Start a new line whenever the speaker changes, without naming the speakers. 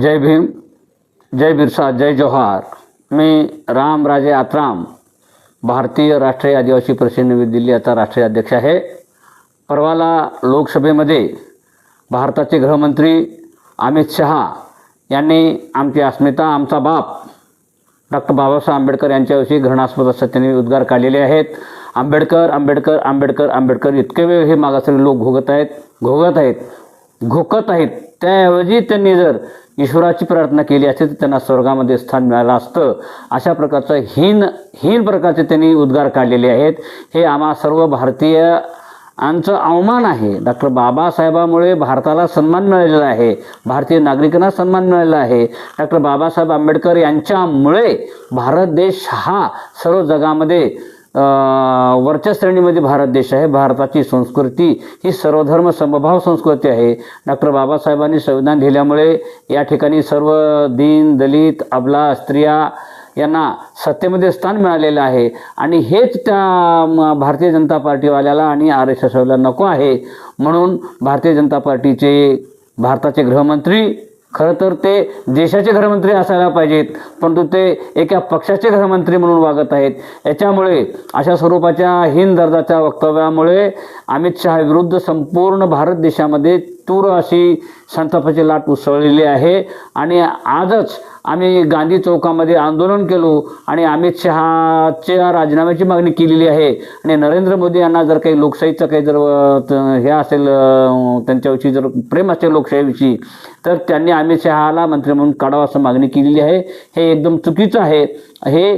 जय भीम जय बिरसा जय जोहार। मी रामराजे आत्राम भारतीय राष्ट्रीय आदिवासी परिषद नवी दिल्ली आता राष्ट्रीय अध्यक्ष आहे. परवाला लोकसभेमध्ये भारताचे गृहमंत्री अमित शहा यांनी आमची अस्मिता आमचा बाप डॉक्टर बाबासाहेब आंबेडकर यांच्याविषयी घृणास्पद असं त्यांनी उद्गार काढलेले आहेत. आंबेडकर आंबेडकर आंबेडकर आंबेडकर इतके वेळ हे मागासलेले लोक घोगत आहेत घोगत आहेत घोकत आहेत. त्याऐवजी त्यांनी जर ईश्वराची प्रार्थना केली असते तर त्यांना स्वर्गामध्ये स्थान मिळालं असतं. अशा प्रकारचं हीन हीन प्रकारचे त्यांनी उद्गार काढलेले आहेत. हे आम्हा सर्व भारतीय आमचं अवमान आहे. डॉक्टर बाबासाहेबामुळे भारताला सन्मान मिळालेला आहे. भारतीय नागरिकांना सन्मान मिळालेला आहे. डॉक्टर बाबासाहेब आंबेडकर यांच्यामुळे भारत देश हा सर्व जगामध्ये वरच्या श्रेणीमध्ये भारत देश आहे. भारताची संस्कृती ही सर्वधर्म समभाव संस्कृती आहे. डॉक्टर बाबासाहेबांनी संविधान लिहिल्यामुळे या ठिकाणी सर्व दीन दलित अबला स्त्रिया यांना सत्तेमध्ये स्थान मिळालेलं आहे. आणि हेच त्या भारतीय जनता पार्टीवाल्याला आणि आर एस एसला नको आहे. म्हणून भारतीय जनता पार्टीचे भारताचे गृहमंत्री खरं तर ते देशाचे घरमंत्री असायला पाहिजेत परंतु ते एका पक्षाचे घरमंत्री म्हणून वागत आहेत. याच्यामुळे अशा स्वरूपाच्या हीन दर्जाच्या वक्तव्यामुळे अमित शहा विरुद्ध संपूर्ण भारत देशामध्ये तीव्र अशी संतापाची लाट उसळलेली आहे. आणि आजच आम्ही गांधी चौकामध्ये आंदोलन केलो आणि अमित शहाच्या राजीनाम्याची मागणी केलेली आहे. आणि नरेंद्र मोदी यांना जर काही लोकशाहीचं काही जर हे असेल त्यांच्याविषयी जर प्रेम असेल लोकशाहीविषयी तर त्यांनी अमित शहाला मंत्री म्हणून काढावं असं मागणी केलेली आहे. हे एकदम चुकीचं आहे. हे